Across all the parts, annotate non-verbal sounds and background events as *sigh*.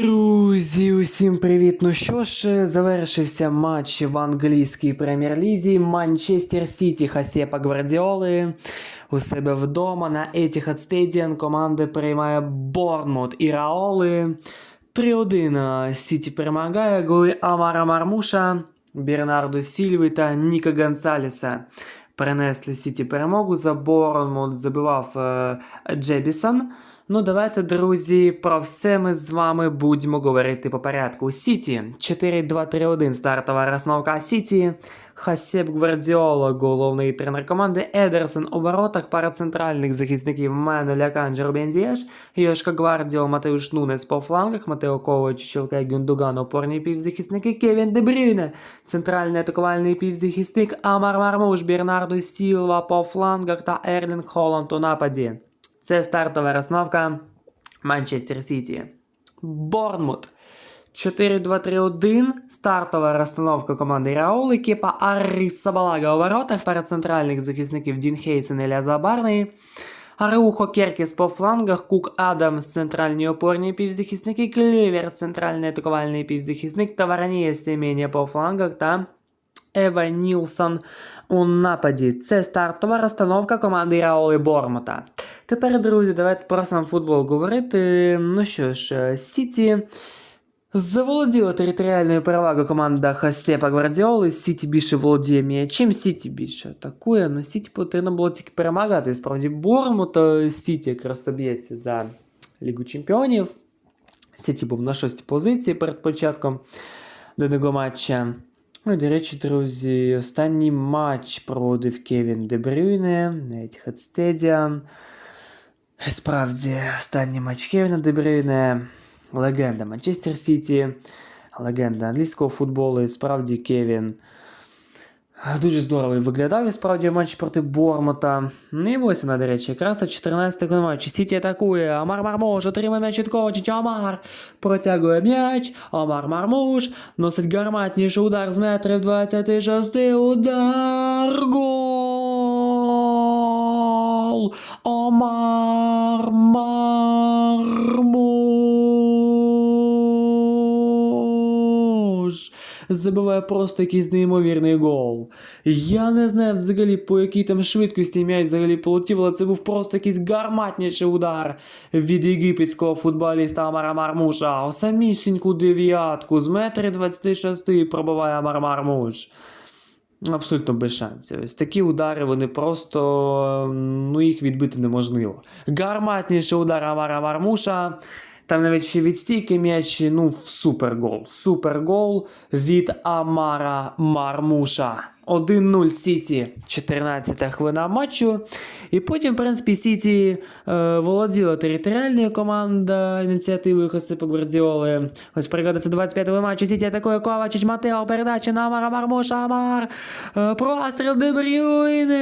Друзі, усім привіт! Ну що ж, завершився матч в англійській прем'єр-лізі. Манчестер Сіті Хасєпа Гвардіоли у себе вдома на Etihad Stadium команда приймає Борнмут і Раоли. 3-1 Сіті перемагає голи Амара Мармуша, Бернардо Сільви та Ніка Гонсалеса. Перенесли Сіті перемогу за Борнмут забивав е, Джебісон. Ну, давайте, друзі, про все ми з вами будемо говорити по порядку. Сіті 4-2-3-1 стартова розновка Сіті. Хасєб Гвардіола, головний тренер команди. Едерсон у воротах, пара центральних захисників Мене Лякан Рубен Йошка Гвардіол, Матеуш Нунес по флангах, Матео Ковач, Щелкай Гюндуган, опорні півзахисники, Кевін Дебрюйне, центральний атакувальний півзахисник, Амар Мармуш, Бернардо Сілва по флангах та Ерлінг Холланд у нападі. Це стартова розновка Манчестер Сіті. Борнмут. 4-2-3-1. Стартова розстановка команди Раул, екіпа Арріс Сабалага у воротах, перед центральних захисників Дін Хейсен і Ляза Барний. Ареухо Керкіс по флангах, Кук Адамс, центральні опорні півзахисники, Клівер, центральний атакувальний півзахисник, Таваранія Семенія по флангах та Ева Нілсон у нападі. Це стартова розстановка команди Раоли Бормота. Тепер, друзі, давайте про сам футбол говорити. Ну що ж, Сіті заволоділа територіальною перевагою команда Хасепа Гвардіоли. Сіті більше володіє м'ячем, Сіті більше атакує. Ну Сіті потрібно було тільки перемагати. Справді Бормута Сіті якраз то б'ється за Лігу Чемпіонів. Сіті був на шостій позиції перед початком даного матча. Ну, і, до речі, друзі, останній матч проводив Кевін Дебрюйне навіть Хедстедіан. Справді, останній матч Кевіна Дебрюйне, легенда Манчестер Сіті, легенда англійського футболу. І справді Кевін дуже здорово виглядав і справді в матчі проти Бормота. Ну і ось вона, до речі, якраз о 14 матчі. Сіті атакує. Амар Мармуш отримує м'яч від Ковачича. Амар протягує м'яч. Амар Мармуш носить гарматніший удар з метрів 26. Удар. Гол! Омар Забиває просто якийсь неймовірний гол. Я не знаю взагалі, по якій там швидкості м'яч взагалі полетів, але це був просто якийсь гарматніший удар від єгипетського футболіста Амара Мармуша. У самісіньку дев'ятку з метри 26 пробиває Амар Мармуш. Абсолютно без шансів. Ось такі удари, вони просто ну, їх відбити неможливо. Гарматніший удар Амара Мармуша. Там навіть ще від стійки м'яч, ну, супергол. Супергол від Амара Мармуша. 1-0 Сіті, 14 хвилина матчу. І потім, в принципі, Сіті е, володіла територіальною команда ініціативою Хосипа Гвардіоли. Ось пригодиться 25-го матчу. Сіті атакує Ковачич, Матео, передача на Мармуша, Амар. Е, простріл Дебрюйне.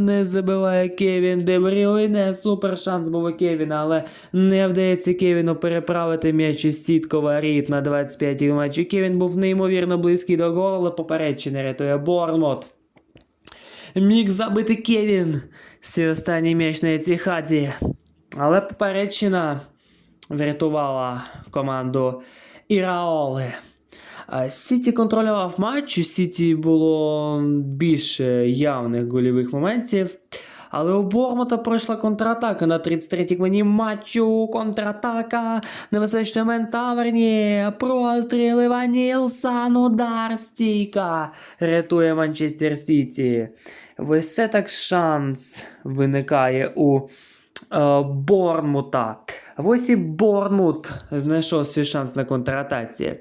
Не забиває Кевін Дебрюйне. Супер шанс був у Кевіна, але не вдається Кевіну переправити м'яч із сітку воріт на 25-й матчі. Кевін був неймовірно близький до голу, але попередче рятує Борнмут. Міг забити Кевін. Свій останній м'яч на хаті. Але попередчина врятувала команду Іраоли. Сіті контролював матч, у Сіті було більше явних гольових моментів. Але у Бормута пройшла контратака на 33-й хвилині матчу. Контратака. Небезпечний момент Таверні. Простріл Іван Нілсон. Удар стійка. Рятує Манчестер Сіті. Це так шанс виникає у е, Борнмута. Ось і Борнмут знайшов свій шанс на контратаці.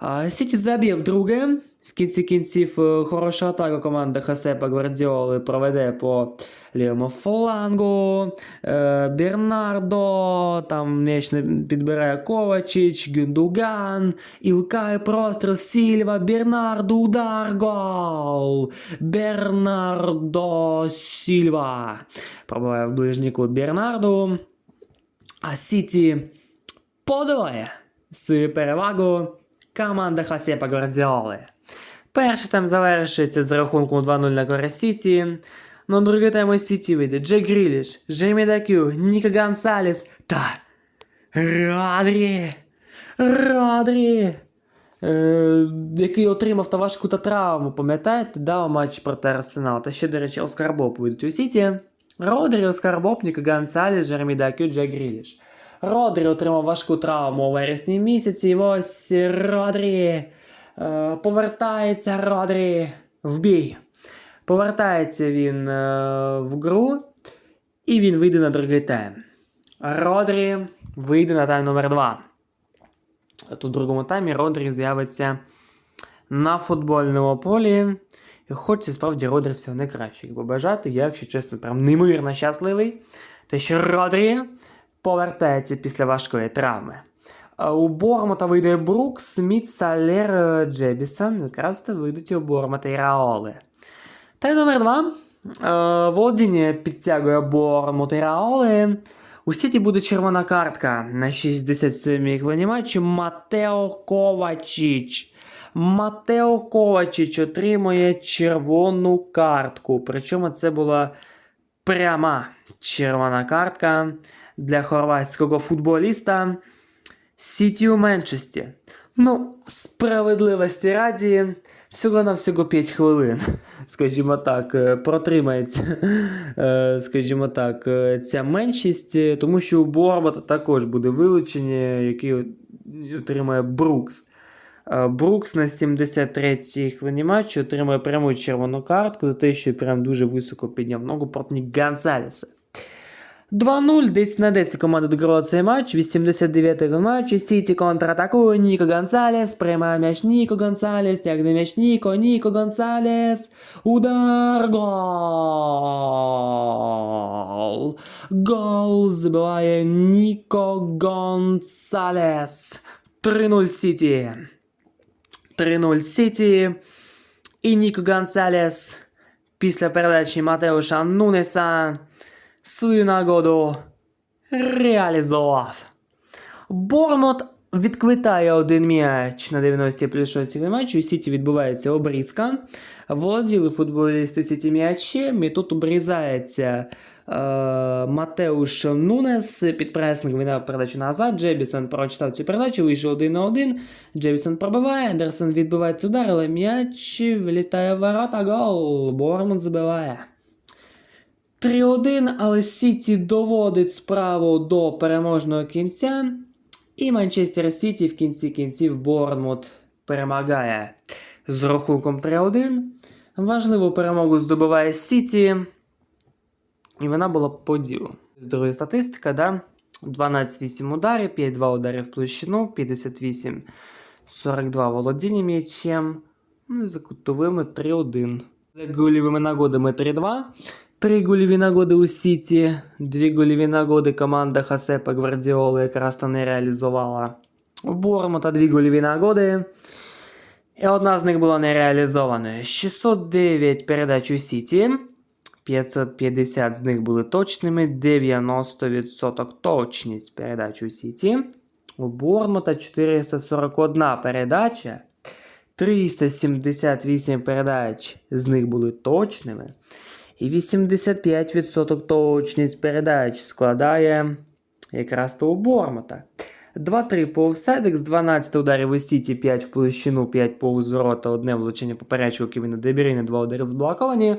А, Сіті забив друге. В кінці кінців е, хороша атака команда Хасепа Гвардіоли проведе по лівому флангу. Е, Бернардо, там м'яч підбирає Ковачич, Гюндуган, Ілкай, простріл, Сільва, Бернардо, удар, гол! Бернардо Сільва. Пробиває в ближній кут Бернарду. А Сіті подвоє свою перевагу команда Хасепа Гвардіоли. Перший тайм завершується з рахунком 2-0 на користь Сіті. Ну, другий тайм у Сіті вийде Джек Гріліш, Джеймі Дакю, Ніка Гонсалес та Родрі! Родрі! Е, який отримав та важку та травму, пам'ятаєте, да, у матчі проти Арсенал. Та ще, до речі, Оскар Боб вийдуть у Сіті. Родрі, Оскар Боб, Ніко Гонсалес, Джеремі Дакю, Джек Гріліш. Родрі отримав важку травму у вересні місяці. І ось Родрі. Е, повертається Родрі в бій. Повертається він е, в гру, і він вийде на другий тайм. Родрі вийде на тайм номер 2. От у другому таймі Родрі з'явиться на футбольному полі. І хочеться справді Родрі всього найкращого побажати. Я, якщо чесно, прям неймовірно щасливий. Те, що Родрі повертається після важкої травми. А У Бормота вийде Брукс, Сміт, Салер, е, Джебісон. Якраз то вийдуть у Бормота і Раоли. Та й номер два. Е, Володіння підтягує Бормут і Раоли. У Сіті буде червона картка на 67-й хвилині матчу Матео Ковачіч. Матео Ковачіч отримує червону картку. Причому це була пряма червона картка для хорватського футболіста Сіті у Менчесті. Ну, справедливості раді, всього на всього 5 хвилин, *laughs* скажімо так, е, протримається, *laughs* е, скажімо так, е, ця меншість, тому що у Борбота також буде вилучення, який отримає Брукс. Брукс на 73-й хвилині матчу отримує пряму червону картку за те, що прям дуже високо підняв ногу проти Гонсалеса. 2-0, 10 на 10 команда дограла цей матч. 89-й матч. Сіті контратакує. Ніко Гонсалес. Приймає м'яч Ніко Гонсалес. Тягне м'яч Ніко. Ніко Гонсалес. Удар. Гол. Гол забиває Ніко Гонсалес. 3-0 Сіті. 3-0 Сіті. І Ніко Гонсалес після передачі Матеуша Нунеса свою нагоду реалізував. Бормот відквитає один м'яч на 90 плюс 6 матчі. У Сіті відбувається обрізка. Володіли футболісти Сіті м'ячем, і тут обрізається е, Матеуш Нунес під пресинг видав передачу назад. Джебісон прочитав цю передачу, вийшов один на один. Джебісон пробиває, Ендерсон відбивається удар, але м'яч влітає в ворота. Гол. Бормот забиває. 3-1, але Сіті доводить справу до переможного кінця. І Манчестер Сіті в кінці кінців Борнмут перемагає з рахунком 3-1. Важливу перемогу здобуває Сіті. І вона була по ділу. Друга статистика, да? 12-8 ударів, 5-2 удари в площину, 58 42 володіння м'ячем. Ну за кутовими 3-1. За гольовими нагодами 3-2. Три гольові нагоди у Сіті, дві гольові нагоди команда Хасепа Гвардіоли якраз то не реалізувала. У Бормота дві гольові нагоди. І одна з них була не реалізованою. 609 передач у Сіті. 550 з них були точними, 90% точність передач у Сіті. У Бормота 441 передача. 378 передач з них були точними. І 85% точність передач складає якраз то у Бормота. 2-3 по з 12 ударів у Сіті, 5 в площину, 5 повз ворота, одне влучення поперечого Кевіна Дебіріна, 2 удари зблоковані.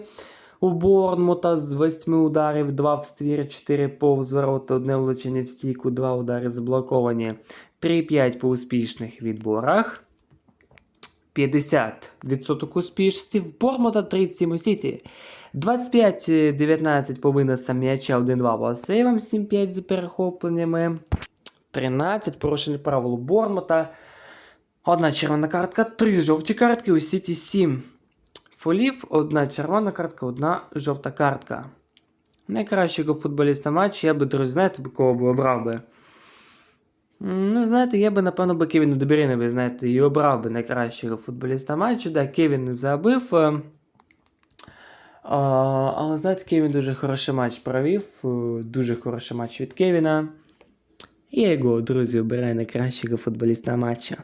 У Борнмута з 8 ударів, 2 в ствір, 4 повз ворота, одне влучення в стійку, 2 удари заблоковані. 3-5 по успішних відборах. 50% успішності в Бормота 37 у Сіті. 25-19 по виносам м'яча 1-2 по сейвам, 7-5 за перехопленнями. 13 порушення правил у Бормота. Одна червона картка, 3 жовті картки, у Сіті 7 фолів, одна червона картка, одна жовта картка. Найкращого футболіста матчу я би, друзі, знаєте, кого би обрав би? Ну, знаєте, я би, напевно, би Кевіна Добіріна би, знаєте, і обрав би найкращого футболіста матчу. Да, Кевін не забив. А, але знаєте, Кевін дуже хороший матч провів. е, Дуже хороший матч від Кевіна. І я його, друзі, обираю найкращого футболіста матча.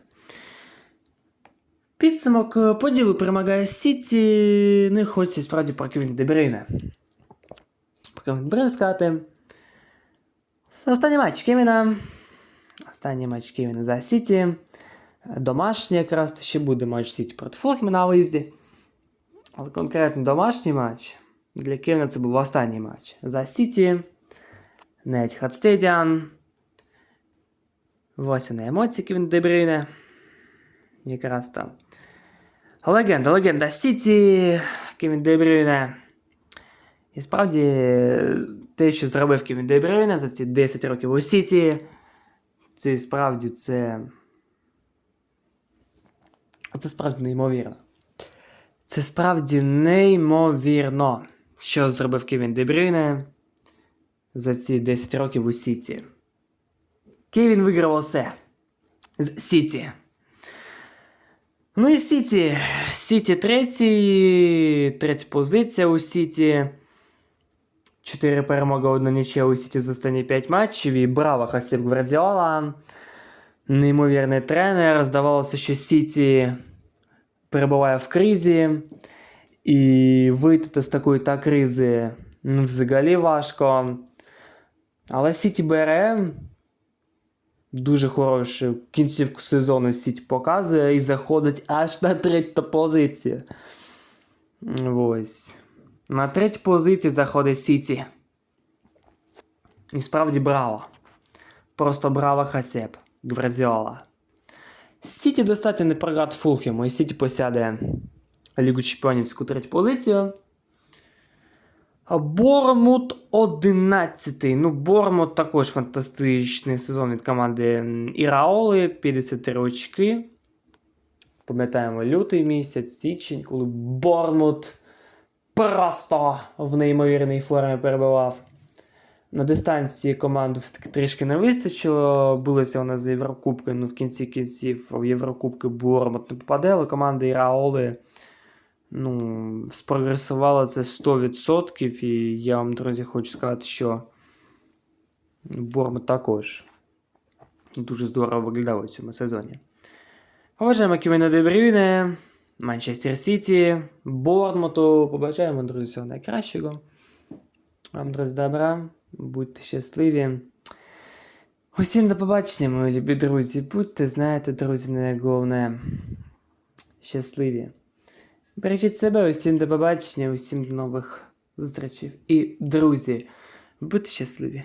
Підсумок е, по ділу перемагає Сіті. Ну і хочеться справді про Кевіна Дебрейна. Про Кевіна Дебрейна сказати. Останній матч Кевіна. Останній матч Кевіна за Сіті. Домашній якраз ще буде матч Сіті проти Фолхема на виїзді. Але конкретно домашній матч для Кевіна це був останній матч. За Сіті. Etihad Stadium. Ось вони емоції Кевін Дебрюйне. Якраз там. Легенда, легенда Сіті. Кевін Дебрюйне. І справді, те, що зробив Кевін Дебрюйне за ці 10 років у Сіті, це справді це. Це справді неймовірно. Це справді неймовірно, що зробив Кевін Дебрюйне за ці 10 років у Сіті. Кевін виграв усе з Сіті. Ну і Сіті. Сіті третій, третя позиція у Сіті. Чотири перемоги, одна нічия у Сіті з останні 5 матчів. І браво Хасіп Гвардіола. Неймовірний тренер. Здавалося, що Сіті перебуває в кризі. І вийти з такої та кризи ну, взагалі важко. Але Сіті бере. Дуже хорошу кінцівку сезону Сіті показує і заходить аж на третю позицію. Ось. На третю позицію заходить Сіті. І справді браво. Просто браво Хасеп. Гвардіола. Сіті достатньо не програти Фулхему, і Сіті посяде Лігу Чемпіонівську третю позицію. Бормут 11. Ну, Бормут також фантастичний сезон від команди Іраоли. 53 очки. Пам'ятаємо лютий місяць, січень, коли Бормут просто в неймовірній формі перебував. На дистанції команду все-таки трішки не вистачило. Билися вона за Єврокубки, ну в кінці кінців в Єврокубки Бормут не попаде, але команда Іраоли ну, спрогресувала це 100%. І я вам, друзі, хочу сказати, що Бормут також дуже здорово виглядав у цьому сезоні. Побажаємо Ківіна Дебрюйне, Манчестер Сіті, Бормуту. Побажаємо, друзі, всього найкращого. Вам, друзі, добра. Будьте щасливі. Усім до побачення, мої любі друзі. Будьте, знаєте, друзі, найголовне. Щасливі. Бережіть себе, усім до побачення, усім до нових зустрічей. І, друзі, будьте щасливі.